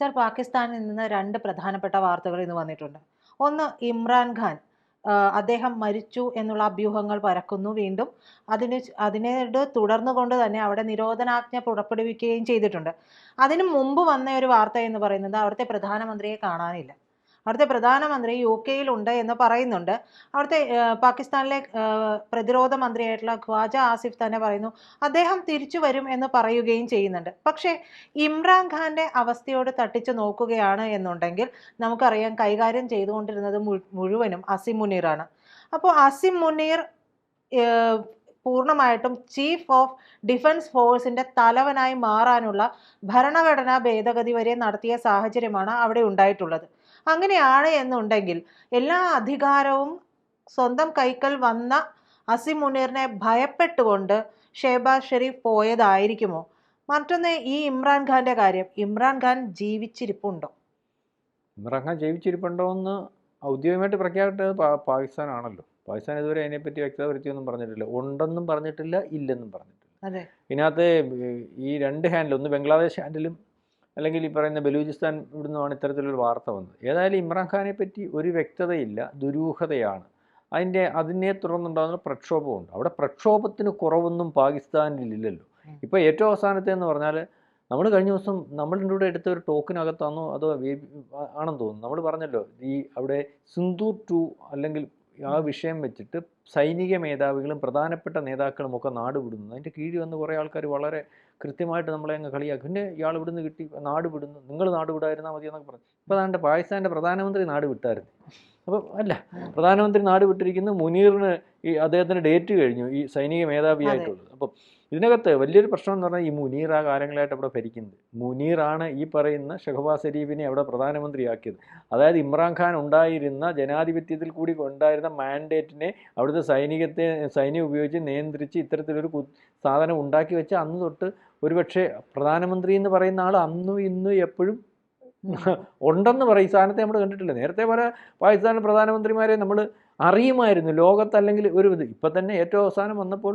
Sir പാകിസ്ഥാനിൽ നിന്ന് രണ്ട് പ്രധാനപ്പെട്ട വാർത്തകൾ ഇന്ന് വന്നിട്ടുണ്ട്. ഒന്ന് ഇമ്രാൻഖാൻ അദ്ദേഹം മരിച്ചു എന്നുള്ള അഭ്യൂഹങ്ങൾ പരക്കുന്നു വീണ്ടും. അതിന് അതിനോട് തുടർന്നുകൊണ്ട് തന്നെ അവിടെ നിരോധനാജ്ഞ പുറപ്പെടുവിക്കുകയും ചെയ്തിട്ടുണ്ട്. അതിനു മുമ്പ് വന്ന ഒരു വാർത്ത എന്ന് പറയുന്നത് അവിടുത്തെ പ്രധാനമന്ത്രിയെ കാണാനില്ല. അവിടുത്തെ പ്രധാനമന്ത്രി യു കെയിലുണ്ട് എന്ന് പറയുന്നുണ്ട്. അവിടുത്തെ പാകിസ്ഥാനിലെ പ്രതിരോധ മന്ത്രിയായിട്ടുള്ള ഖ്വാജ ആസിഫ് തന്നെ പറയുന്നു അദ്ദേഹം തിരിച്ചു വരും എന്ന് പറയുകയും ചെയ്യുന്നുണ്ട്. പക്ഷേ ഇമ്രാൻഖാന്റെ അവസ്ഥയോട് തട്ടിച്ചു നോക്കുകയാണ് എന്നുണ്ടെങ്കിൽ നമുക്കറിയാം കൈകാര്യം ചെയ്തുകൊണ്ടിരുന്നത് മുഴുവനും അസിം മുനീറാണ്. അപ്പോൾ അസിം മുനീർ പൂർണമായിട്ടും ചീഫ് ഓഫ് ഡിഫൻസ് ഫോഴ്സിന്റെ തലവനായി മാറാനുള്ള ഭരണഘടനാ ഭേദഗതി വരെ നടത്തിയ സാഹചര്യമാണ് അവിടെ ഉണ്ടായിട്ടുള്ളത്. അങ്ങനെയാണ് എന്നുണ്ടെങ്കിൽ എല്ലാ അധികാരവും സ്വന്തം കൈക്കൽ വന്ന അസി മുനീറിനെ ഭയപ്പെട്ടുകൊണ്ട് ഷേബാസ് ഷെരീഫ് പോയതായിരിക്കുമോ? മറ്റൊന്ന് ഈ ഇമ്രാൻഖാന്റെ കാര്യം. ഇമ്രാൻഖാൻ ജീവിച്ചിരിപ്പുണ്ടോ? ഇമ്രാൻഖാൻ ജീവിച്ചിരിപ്പുണ്ടോ എന്ന് ഔദ്യോഗികമായിട്ട് പ്രഖ്യാപിച്ചത് പാകിസ്ഥാനാണല്ലോ. പാകിസ്ഥാൻ ഇതുവരെ അതിനെപ്പറ്റി വ്യക്തത വരുത്തിയൊന്നും പറഞ്ഞിട്ടില്ല. ഉണ്ടെന്നും പറഞ്ഞിട്ടില്ല ഇല്ലെന്നും പറഞ്ഞിട്ടില്ല. അതെ. ഇതിനകത്ത് ഈ രണ്ട് ഹാൻഡിൽ ഒന്ന് ബംഗ്ലാദേശ് ഹാൻഡിലും അല്ലെങ്കിൽ ഈ പറയുന്ന ബലൂചിസ്ഥാൻ ഇവിടുന്നാണ് ഇത്തരത്തിലൊരു വാർത്ത വന്നത്. ഏതായാലും ഇമ്രാൻഖാനെ പറ്റി ഒരു വ്യക്തതയില്ല ദുരൂഹതയാണ്. അതിന്റെ അതിനെ തുടർന്നുണ്ടാകുന്ന പ്രക്ഷോഭമുണ്ട്. അവിടെ പ്രക്ഷോഭത്തിന് കുറവൊന്നും പാകിസ്ഥാനിലില്ലല്ലോ ഇല്ലല്ലോ. ഇപ്പോൾ ഏറ്റവും അവസാനത്തെ എന്ന് പറഞ്ഞാൽ നമ്മൾ കഴിഞ്ഞ ദിവസം നമ്മളുടെ കൂടെ എടുത്ത ഒരു ടോക്കിനകത്താണോ അതോ ആണെന്ന് തോന്നുന്നു. നമ്മൾ പറഞ്ഞല്ലോ ഈ അവിടെ സിന്ധു ടു അല്ലെങ്കിൽ ആ വിഷയം വെച്ചിട്ട് സൈനിക മേധാവികളും പ്രധാനപ്പെട്ട നേതാക്കളും ഒക്കെ നാട് വിടുന്നു. അതിന്റെ കീഴിൽ വന്ന് കുറേ ആൾക്കാർ വളരെ കൃത്യമായിട്ട് നമ്മളെ അങ്ങ് കളിയാക്കും. പിന്നെ ഇയാൾ ഇവിടുന്ന് കിട്ടി നാട് വിടുന്നു. നിങ്ങൾ നാട് വിടായിരുന്നാൽ മതി എന്നൊക്കെ പറഞ്ഞു. ഇപ്പോൾ അതാണ്ട് പാകിസ്ഥാന്റെ പ്രധാനമന്ത്രി നാട് വിട്ടായിരുന്നു. അപ്പം അല്ല പ്രധാനമന്ത്രി നാട് വിട്ടിരിക്കുന്നു. മുനീറിന് ഈ അദ്ദേഹത്തിന്റെ ഡേറ്റ് കഴിഞ്ഞു. ഈ സൈനിക മേധാവിയായിട്ടുള്ളത്. അപ്പം ഇതിനകത്ത് വലിയൊരു പ്രശ്നം എന്ന് പറഞ്ഞാൽ ഈ മുനീർ ആ കാലങ്ങളായിട്ട് അവിടെ ഭരിക്കുന്നത്. മുനീറാണ് ഈ പറയുന്ന ഷഹബാസ് ഷെരീഫിനെ അവിടെ പ്രധാനമന്ത്രിയാക്കിയത്. അതായത് ഇമ്രാൻഖാൻ ഉണ്ടായിരുന്ന ജനാധിപത്യത്തിൽ കൂടി ഉണ്ടായിരുന്ന മാൻഡേറ്റിനെ അവിടുത്തെ സൈനികത്തെ സൈന്യം ഉപയോഗിച്ച് നിയന്ത്രിച്ച് ഇത്തരത്തിലൊരു സാധനം ഉണ്ടാക്കി വെച്ച് അന്ന് തൊട്ട് ഒരുപക്ഷെ പ്രധാനമന്ത്രി എന്ന് പറയുന്ന ആൾ അന്നും ഇന്നും എപ്പോഴും ഉണ്ടെന്ന് പറയും. ഈ സാധനത്തെ നമ്മൾ കണ്ടിട്ടില്ല. നേരത്തെ പല പാകിസ്ഥാൻ പ്രധാനമന്ത്രിമാരെ നമ്മൾ അറിയുമായിരുന്നു. ലോകത്ത് അല്ലെങ്കിൽ ഒരു ഇത്. ഇപ്പം തന്നെ ഏറ്റവും അവസാനം വന്നപ്പോൾ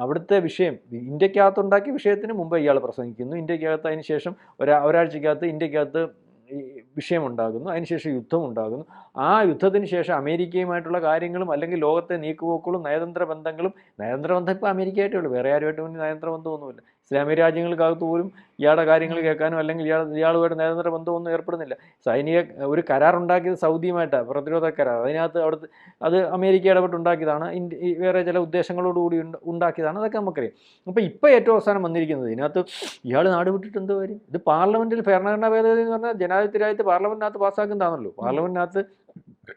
അവിടുത്തെ വിഷയം ഇന്ത്യക്കകത്തുണ്ടാക്കിയ വിഷയത്തിന് മുമ്പ് ഇയാൾ പ്രസംഗിക്കുന്നു. ഇന്ത്യക്കകത്ത് അതിന് ശേഷം ഒരാ ഒരാഴ്ചക്കകത്ത് ഇന്ത്യക്കകത്ത് വിഷയം വിഷയമുണ്ടാകുന്നു അതിനുശേഷം യുദ്ധം ഉണ്ടാകുന്നു. ആ യുദ്ധത്തിന് ശേഷം അമേരിക്കയുമായിട്ടുള്ള കാര്യങ്ങളും അല്ലെങ്കിൽ ലോകത്തെ നീക്കുപോക്കുകളും നയതന്ത്ര ബന്ധങ്ങളും നയതന്ത്ര ബന്ധം ഇപ്പോൾ അമേരിക്കയായിട്ടേ ഉള്ളൂ. വേറെ ആരുമായിട്ട് നയതന്ത്ര ബന്ധമൊന്നുമില്ല. ഇസ്ലാമിക രാജ്യങ്ങൾക്കകത്ത് പോലും ഇയാളുടെ കാര്യങ്ങൾ കേൾക്കാനോ അല്ലെങ്കിൽ ഇയാൾ ഇയാളുമായിട്ട് നിരന്തര ബന്ധമൊന്നും ഏർപ്പെടുന്നില്ല. സൈനിക ഒരു കരാറുണ്ടാക്കിയത് സൗദിയുമായിട്ടാണ് പ്രതിരോധ കരാർ. അതിനകത്ത് അവിടുത്തെ അത് അമേരിക്ക ഇടപെട്ടുണ്ടാക്കിയതാണ്. ഇന്ത്യ വേറെ ചില ഉദ്ദേശങ്ങളോടുകൂടി കൂടി ഉണ്ടാക്കിയതാണ്. അതൊക്കെ നമുക്കറിയാം. അപ്പോൾ ഇപ്പോൾ ഏറ്റവും അവസാനം വന്നിരിക്കുന്നത് ഇതിനകത്ത് ഇയാൾ നാട് വിട്ടിട്ട് എന്ത് കാര്യം? ഇത് പാർലമെന്റിൽ ഭരണഘടനാ ഭേദഗതി എന്ന് പറഞ്ഞാൽ ജനാധിപത്യ രാജ്യത്ത് പാർലമെന്റിനകത്ത് പാസ്സാക്കുന്നതാണല്ലോ പാർലമെന്റിനകത്ത്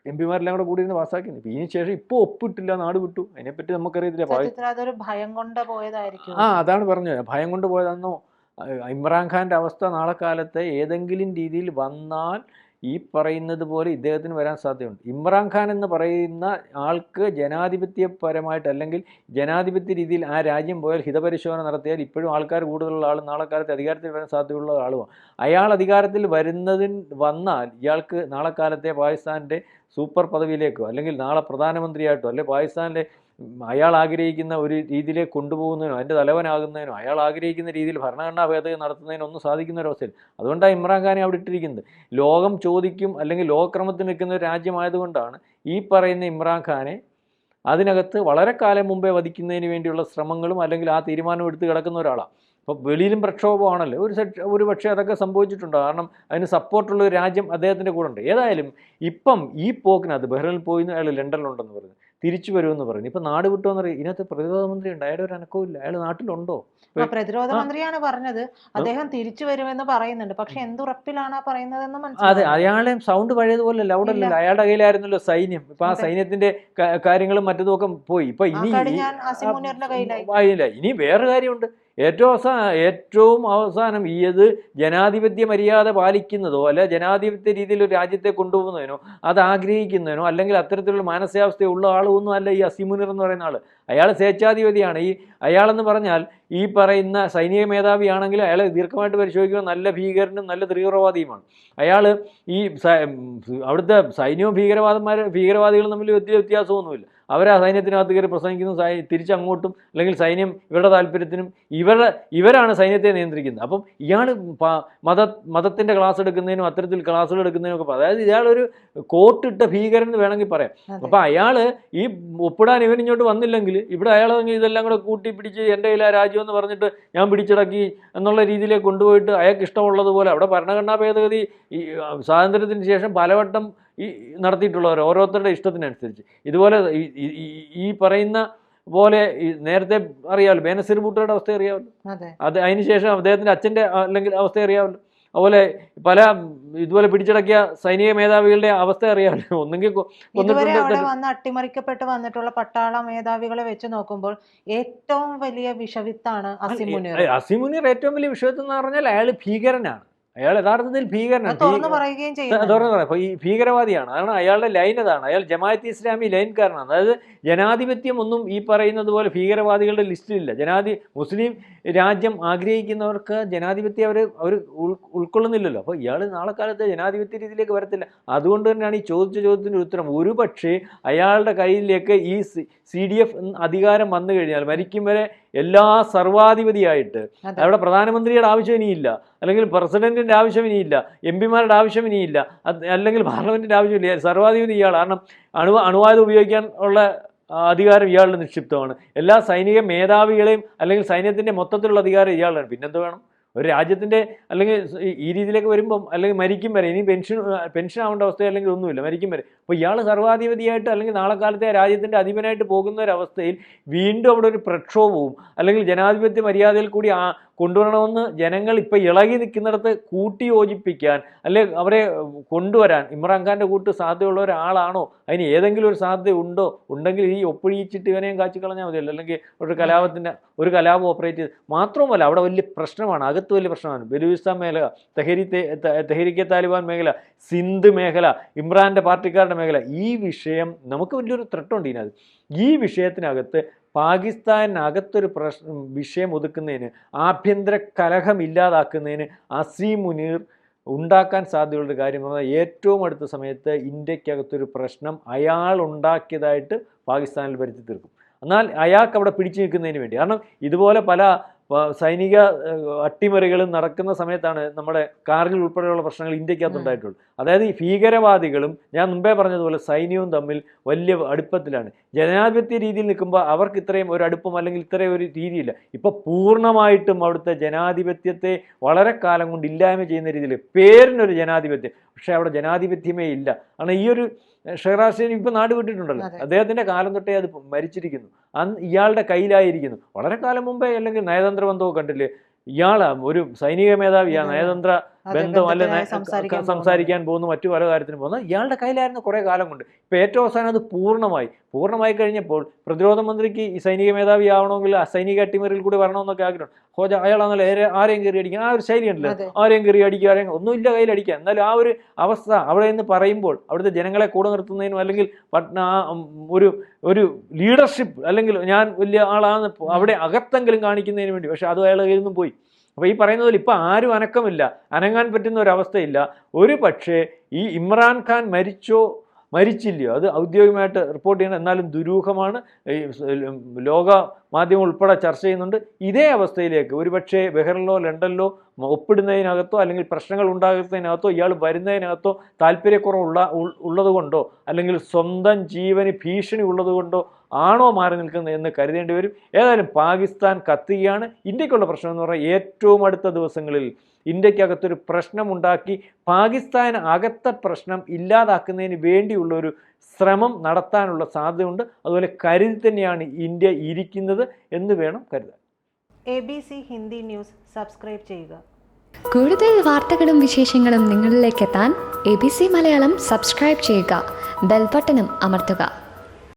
എം പിമാരെല്ലാം കൂടെ കൂടി ഇരുന്ന് ഇപ്പം ഇതിന് ശേഷം ഇപ്പോൾ ഒപ്പിട്ടില്ല നാട് വിട്ടു. അതിനെപ്പറ്റി നമുക്കറിയത്തില്ല. അതൊരു ഭയം കൊണ്ട് പോയതായിരിക്കും. ആ അതാണ് പറഞ്ഞത്. ഭയം കൊണ്ട് പോയതാണെന്നോ ഇമ്രാൻഖാന്റെ ഇമ്രാൻഖാന്റെ അവസ്ഥ നാളെ കാലത്ത് ഏതെങ്കിലും രീതിയിൽ വന്നാൽ ഈ പറയുന്നത് പോലെ ഇദ്ദേഹത്തിന് വരാൻ സാധ്യതയുണ്ട്. ഇമ്രാൻഖാൻ എന്ന് പറയുന്ന ആൾക്ക് ജനാധിപത്യപരമായിട്ട് അല്ലെങ്കിൽ ജനാധിപത്യ രീതിയിൽ ആ രാജ്യം പോയാൽ ഹിതപരിശോധന നടത്തിയാൽ ഇപ്പോഴും ആൾക്കാർ കൂടുതലുള്ള ആൾ നാളെ കാലത്ത് അധികാരത്തിൽ വരാൻ സാധ്യതയുള്ള ആളുമാണ്. അയാൾ അധികാരത്തിൽ വരുന്നതിന് വന്നാൽ ഇയാൾക്ക് നാളെ കാലത്തെ പാകിസ്ഥാന്റെ സൂപ്പർ പദവിയിലേക്കോ അല്ലെങ്കിൽ നാളെ പ്രധാനമന്ത്രിയായിട്ടോ അല്ലെങ്കിൽ പാകിസ്ഥാനിലെ അയാൾ ആഗ്രഹിക്കുന്ന ഒരു രീതിയിലേക്ക് കൊണ്ടുപോകുന്നതിനോ അതിന്റെ തലവനാകുന്നതിനോ അയാൾ ആഗ്രഹിക്കുന്ന രീതിയിൽ ഭരണഘടനാ ഭേദഗതി നടത്തുന്നതിനോ ഒന്നും സാധിക്കുന്ന ഒരു അവസ്ഥയിൽ. അതുകൊണ്ടാണ് ഇമ്രാൻഖാനെ അവിടെ ഇട്ടിരിക്കുന്നത്. ലോകം ചോദിക്കും അല്ലെങ്കിൽ ലോകക്രമത്തിൽ നിൽക്കുന്ന ഒരു രാജ്യമായതുകൊണ്ടാണ് ഈ പറയുന്ന ഇമ്രാൻഖാനെ അതിനകത്ത് വളരെ കാലം മുമ്പേ വധിക്കുന്നതിന് വേണ്ടിയുള്ള ശ്രമങ്ങളും അല്ലെങ്കിൽ ആ തീരുമാനം എടുത്ത് കിടക്കുന്ന ഒരാളാണ്. അപ്പോൾ വെളിയിലും പ്രക്ഷോഭമാണല്ലോ. ഒരു സെക്ഷ ഒരു പക്ഷേ അതൊക്കെ സംഭവിച്ചിട്ടുണ്ട്. കാരണം അതിന് സപ്പോർട്ടുള്ള ഒരു രാജ്യം അദ്ദേഹത്തിന്റെ കൂടെ ഉണ്ട്. ഏതായാലും ഇപ്പം ഈ പോക്കിന് അത് ബഹ്റിൽ പോയി അയാൾ ലണ്ടനിലുണ്ടെന്ന് പറഞ്ഞു തിരിച്ചു വരുമെന്ന് പറഞ്ഞു ഇപ്പം നാട് വിട്ടുവെന്ന് പറയും ഇതിനകത്ത് പ്രതിരോധ മന്ത്രി ഉണ്ട്. അയാളുടെ ഒരു അനക്കവും ഇല്ല. അയാൾ നാട്ടിലുണ്ടോ? പ്രതിരോധ മന്ത്രിയാണ് പറഞ്ഞത്. അദ്ദേഹം തിരിച്ചു വരുമെന്ന് പറയുന്നുണ്ട്. പക്ഷെ എന്തുറപ്പിലാണ് പറയുന്നതെന്ന് അതെ അയാളെ സൗണ്ട് പഴയതുപോലെ ഇല്ല. അയാളുടെ കയ്യിലായിരുന്നല്ലോ സൈന്യം. ഇപ്പൊ ആ സൈന്യത്തിന്റെ കാര്യങ്ങളും മറ്റതും ഒക്കെ പോയി. ഇപ്പൊ ഇനി ഇനി വേറെ കാര്യമുണ്ട്. ഏറ്റവും അവസാന ഏറ്റവും അവസാനം ഈ അത് ജനാധിപത്യ മര്യാദ പാലിക്കുന്നതോ അല്ല ജനാധിപത്യ രീതിയിൽ ഒരു രാജ്യത്തെ കൊണ്ടുപോകുന്നതിനോ അത് ആഗ്രഹിക്കുന്നതിനോ അല്ലെങ്കിൽ അത്തരത്തിലുള്ള മാനസികാവസ്ഥയുള്ള ആളൊന്നും അല്ല ഈ അസിമുനിർ എന്ന് പറയുന്ന ആൾ അയാൾ സ്വേച്ഛാധിപതിയാണ്. ഈ അയാളെന്ന് പറഞ്ഞാൽ ഈ പറയുന്ന സൈനിക മേധാവിയാണെങ്കിലും അയാളെ ദീർഘമായിട്ട് പരിശോധിക്കുമ്പോൾ നല്ല ഭീകരനും നല്ല തീവ്രവാദിയുമാണ്. അയാൾ ഈ അവിടുത്തെ സൈന്യവും ഭീകരവാദന്മാർ ഭീകരവാദികളും തമ്മിൽ വലിയ വ്യത്യാസമൊന്നുമില്ല. അവർ ആ സൈന്യത്തിനകത്ത് കയറി പ്രസംഗിക്കുന്നു സൈ- തിരിച്ചങ്ങോട്ടും അല്ലെങ്കിൽ സൈന്യം ഇവരുടെ താല്പര്യത്തിനും ഇവരുടെ ഇവരാണ് സൈന്യത്തെ നിയന്ത്രിക്കുന്നത്. അപ്പം ഇയാൾ മത മതത്തിന്റെ ക്ലാസ് എടുക്കുന്നതിനും അത്തരത്തിൽ ക്ലാസ്സുകൾ എടുക്കുന്നതിനും ഒക്കെ അതായത് ഇയാളൊരു കോട്ടിട്ട ഭീകരൻ എന്ന് വേണമെങ്കിൽ പറയാം. അപ്പോൾ അപ്പം അയാൾ ഈ ഒപ്പിടാൻ ഇവൻ ഇങ്ങോട്ട് വന്നില്ലെങ്കിൽ ഇവിടെ അയാൾ ഇതെല്ലാം കൂടെ കൂട്ടി പിടിച്ച് എന്റെ കയ്യിൽ ആ രാജ്യം എന്ന് പറഞ്ഞിട്ട് ഞാൻ പിടിച്ചടക്കി എന്നുള്ള രീതിയിലേക്ക് കൊണ്ടുപോയിട്ട് അയാൾക്ക് ഇഷ്ടമുള്ളതുപോലെ അവിടെ ഭരണഘടനാ ഭേദഗതി ഈ സ്വാതന്ത്ര്യത്തിന് ശേഷം പലവട്ടം ഈ നടത്തിയിട്ടുള്ളവർ ഓരോരുത്തരുടെ ഇഷ്ടത്തിനനുസരിച്ച്. ഇതുപോലെ ഈ- പറയുന്ന പോലെ നേരത്തെ അറിയാമല്ലോ ബേനസിർ ബൂട്ടയുടെ അവസ്ഥ അറിയാമല്ലോ. അതെ. അത് അതിനുശേഷം അദ്ദേഹത്തിന്റെ അച്ഛന്റെ അല്ലെങ്കിൽ അവസ്ഥ അറിയാമല്ലോ. അതുപോലെ പല ഇതുപോലെ പിടിച്ചടക്കിയ സൈനിക മേധാവികളുടെ അവസ്ഥ അറിയാമല്ലോ. ഒന്നെങ്കിൽ കൊ- ഇതുവരെ അവിടെ വന്ന് അട്ടിമറിക്കപ്പെട്ട് വന്നിട്ടുള്ള പട്ടാള മേധാവികളെ വെച്ച് നോക്കുമ്പോൾ ഏറ്റവും വലിയ വിഷവിത്താണ് അസിമുനീർ അസിമുനീർ ഏറ്റവും വലിയ വിഷവിത്ത് എന്ന് പറഞ്ഞാൽ അയാൾ ഭീകരനാണ്. അയാൾ യഥാർത്ഥത്തിൽ ഭീകരനാണ്. തുറന്നു ഈ ഭീകരവാദിയാണ്. അതാണ് അയാളുടെ ലൈൻ അതാണ്. അയാൾ ജമാഅത്ത് ഇസ്ലാമി ലൈൻകാരനാണ്. അതായത് ജനാധിപത്യം ഒന്നും ഈ പറയുന്നത് പോലെ ഭീകരവാദികളുടെ ലിസ്റ്റിലില്ല. ജനാധി മുസ്ലിം രാജ്യം ആഗ്രഹിക്കുന്നവർക്ക് ജനാധിപത്യം അവർ അവർ ഉൾക്കൊള്ളുന്നില്ലല്ലോ. അപ്പോൾ ഇയാൾ നാളെ കാലത്ത് ജനാധിപത്യ രീതിയിലേക്ക് വരത്തില്ല. അതുകൊണ്ട് തന്നെയാണ് ഈ ചോദിച്ച ചോദ്യത്തിന്റെ ഉത്തരം. ഒരു പക്ഷേ അയാളുടെ കയ്യിലേക്ക് ഈ സി ഡി എഫ് അധികാരം വന്നു കഴിഞ്ഞാൽ മരിക്കും വരെ എല്ലാ സർവാധിപതിയായിട്ട്. അവിടെ പ്രധാനമന്ത്രിയുടെ ആവശ്യം ഇനിയില്ല. അല്ലെങ്കിൽ പ്രസിഡന്റിന്റെ ആവശ്യം ഇനിയില്ല. എം പിമാരുടെ ആവശ്യം ഇനിയില്ല. അല്ലെങ്കിൽ പാർലമെന്റിന്റെ ആവശ്യമില്ല. സർവാധിപതി ഇയാൾ. കാരണം അണു അണുവായുധം ഉപയോഗിക്കാൻ ഉള്ള അധികാരം ഇയാളുടെ നിക്ഷിപ്തമാണ്. എല്ലാ സൈനിക മേധാവികളെയും അല്ലെങ്കിൽ സൈന്യത്തിന്റെ മൊത്തത്തിലുള്ള അധികാരം ഇയാളാണ് പിന്നെന്ത് വേണം? ഒരു രാജ്യത്തിന്റെ അല്ലെങ്കിൽ ഈ- രീതിയിലേക്ക് വരുമ്പം അല്ലെങ്കിൽ മരിക്കും വരെ ഇനി പെൻഷൻ പെൻഷൻ ആവേണ്ട അവസ്ഥ അല്ലെങ്കിൽ ഒന്നുമില്ല മരിക്കും വരെ. അപ്പോൾ ഇയാൾ സർവാധിപതിയായിട്ട് അല്ലെങ്കിൽ നാളെ കാലത്തെ രാജ്യത്തിന്റെ അധിപനായിട്ട് പോകുന്ന ഒരു അവസ്ഥയിൽ വീണ്ടും അവിടെ ഒരു പ്രക്ഷോഭവും അല്ലെങ്കിൽ ജനാധിപത്യ മര്യാദയിൽ കൂടി കൊണ്ടുവരണമെന്ന് ജനങ്ങൾ ഇപ്പം ഇളകി നിൽക്കുന്നിടത്ത് കൂട്ടി യോജിപ്പിക്കാൻ അല്ലെ അവരെ കൊണ്ടുവരാൻ ഇമ്രാൻഖാന്റെ കൂട്ട് സാധ്യതയുള്ള ഒരാളാണോ? അതിന് ഏതെങ്കിലും ഒരു സാധ്യത ഉണ്ടോ? ഉണ്ടെങ്കിൽ ഈ ഒപ്പിഴിച്ചിട്ട് ഇവനെയും കാച്ചു കളഞ്ഞാൽ മതിയല്ലോ. അല്ലെങ്കിൽ ഒരു കലാപത്തിന്റെ ഒരു കലാപം ഓപ്പറേറ്റ് ചെയ്ത് മാത്രവുമല്ല അവിടെ വലിയ പ്രശ്നമാണ്. അകത്ത് വലിയ പ്രശ്നമാണ്. ബലൂചിസ്ഥാൻ മേഖല തെഹരി തെഹരിക്കെ താലിബാൻ മേഖല സിന്ധ് മേഖല ഇമ്രാന്റെ പാർട്ടിക്കാരുടെ മേഖല ഈ വിഷയം നമുക്ക് വലിയൊരു ത്രട്ടുണ്ട് ഇതിനകത്ത്. ഈ വിഷയത്തിനകത്ത് പാകിസ്ഥാനകത്തൊരു പ്രശ്നം വിഷയം ഒതുക്കുന്നതിന് ആഭ്യന്തര കലഹം ഇല്ലാതാക്കുന്നതിന് അസീം മുനീർ ഉണ്ടാക്കാൻ സാധ്യതയുള്ള കാര്യം പറഞ്ഞാൽ ഏറ്റവും അടുത്ത സമയത്ത് ഇന്ത്യക്കകത്തൊരു പ്രശ്നം അയാൾ ഉണ്ടാക്കിയതായിട്ട് പാകിസ്ഥാനിൽ വരുത്തി തീർക്കും. എന്നാൽ അയാൾക്ക് അവിടെ പിടിച്ചു നിൽക്കുന്നതിന് വേണ്ടി. കാരണം ഇതുപോലെ പല സൈനിക അട്ടിമറികളും നടക്കുന്ന സമയത്താണ് നമ്മുടെ കാർഗിൽ ഉൾപ്പെടെയുള്ള പ്രശ്നങ്ങൾ ഇന്ത്യക്കകത്ത് ഉണ്ടായിട്ടുള്ളൂ. അതായത് ഈ ഭീകരവാദികളും ഞാൻ മുമ്പേ പറഞ്ഞതുപോലെ സൈന്യവും തമ്മിൽ വലിയ അടുപ്പത്തിലാണ്. ജനാധിപത്യ രീതിയിൽ നിൽക്കുമ്പോൾ അവർക്ക് ഇത്രയും ഒരു അടുപ്പം അല്ലെങ്കിൽ ഇത്രയും ഒരു രീതിയില്ല. ഇപ്പോൾ പൂർണമായിട്ടും അവിടുത്തെ ജനാധിപത്യത്തെ വളരെ കാലം കൊണ്ട് ഇല്ലായ്മ ചെയ്യുന്ന രീതിയിൽ പേരിനൊരു ജനാധിപത്യം. പക്ഷേ അവിടെ ജനാധിപത്യമേ ഇല്ല. കാരണം ഈ ഒരു ഷെഹറാസിന് ഇപ്പം നാട് വിട്ടിട്ടുണ്ടല്ലോ. അദ്ദേഹത്തിന്റെ അദ്ദേഹത്തിന്റെ കാലം തൊട്ടേ അത് മരിച്ചിരിക്കുന്നു. അന്ന് ഇയാളുടെ കയ്യിലായിരിക്കുന്നു. വളരെ കാലം മുമ്പേ അല്ലെങ്കിൽ നയതന്ത്ര ബന്ധമൊക്കെ കണ്ടില്ലേ? ഇയാൾ ഒരു സൈനിക മേധാവിയാണ് നയതന്ത്ര ബന്ധം അല്ലെ സംസാരിക്കാൻ പോകുന്നു മറ്റു പല കാര്യത്തിനും പോകുന്നു. ഇയാളുടെ കയ്യിലായിരുന്നു കുറേ കാലം കൊണ്ട്. ഇപ്പം ഏറ്റവും അവസാനം അത് പൂർണമായി. പൂർണമായി കഴിഞ്ഞപ്പോൾ പ്രതിരോധ മന്ത്രിക്ക് ഈ സൈനിക മേധാവി ആവണമെങ്കിൽ ആ സൈനിക അട്ടിമറിയിൽ കൂടി വരണമെന്നൊക്കെ ആഗ്രഹം ഹോജ അയാളാണല്ലോ ഏറെ- ആരെയും കയറി അടിക്കാൻ ആ ഒരു ശൈലി ഉണ്ടല്ലോ. ആരെയും കയറി അടിക്കുക ആരെയും ഒന്നുമില്ല കയ്യിൽ അടിക്കുക എന്നാലും ആ ഒരു അവസ്ഥ അവിടെ നിന്ന് പറയുമ്പോൾ അവിടുത്തെ ജനങ്ങളെ കൂടെ നിർത്തുന്നതിനും അല്ലെങ്കിൽ ഒരു ഒരു ലീഡർഷിപ്പ് അല്ലെങ്കിൽ ഞാൻ വലിയ ആളാണ് അവിടെ അകത്തെങ്കിലും കാണിക്കുന്നതിന് വേണ്ടി. പക്ഷെ അത് അയാൾ കയ്യിൽ നിന്നും പോയി. അപ്പോൾ ഈ പറയുന്നതിൽ ഇപ്പോൾ ആരും അനക്കമില്ല. അനങ്ങാൻ പറ്റുന്ന ഒരു അവസ്ഥയില്ല ഒരു പക്ഷേ ഈ ഇമ്രാൻഖാൻ മരിച്ചോ മരിച്ചില്ലയോ അത് ഔദ്യോഗികമായിട്ട് റിപ്പോർട്ട് ചെയ്യണം എന്നാലും ദുരൂഹമാണ്. ലോക മാധ്യമം ഉൾപ്പെടെ ചർച്ച ചെയ്യുന്നുണ്ട്. ഇതേ അവസ്ഥയിലേക്ക് ഒരുപക്ഷെ ബെഹ്റിലോ ലണ്ടനിലോ ഒപ്പിടുന്നതിനകത്തോ അല്ലെങ്കിൽ പ്രശ്നങ്ങൾ ഉണ്ടാകുന്നതിനകത്തോ ഇയാൾ വരുന്നതിനകത്തോ താല്പര്യക്കുറവുള്ള ഉള്ളതുകൊണ്ടോ അല്ലെങ്കിൽ സ്വന്തം ജീവന് ഭീഷണി ഉള്ളതുകൊണ്ടോ ആണോ മാറി നിൽക്കുന്നത് എന്ന് കരുതേണ്ടി വരും. ഏതായാലും പാകിസ്ഥാൻ കത്തുകയാണ് ഇന്ത്യക്കുള്ള പ്രശ്നം എന്ന് പറഞ്ഞാൽ ഏറ്റവും അടുത്ത ദിവസങ്ങളിൽ ഇന്ത്യക്കകത്തൊരു പ്രശ്നമുണ്ടാക്കി പാകിസ്ഥാൻ അകത്തെ പ്രശ്നം ഇല്ലാതാക്കുന്നതിന് വേണ്ടിയുള്ള ഒരു ശ്രമം നടത്താനുള്ള സാധ്യതയുണ്ട്. അതുപോലെ കരുതി തന്നെയാണ് ഇന്ത്യ ഇരിക്കുന്നത് എന്ന് വേണം കരുതാൻ. A B C Hindi news subscribe ചെയ്യുക. കൂടുതൽ വാർത്തകളും വിശേഷങ്ങളും നിങ്ങളിലേക്ക് എത്താൻ A B C Malayalam subscribe ചെയ്യുക. ബെൽബട്ടനും അമർത്തുക.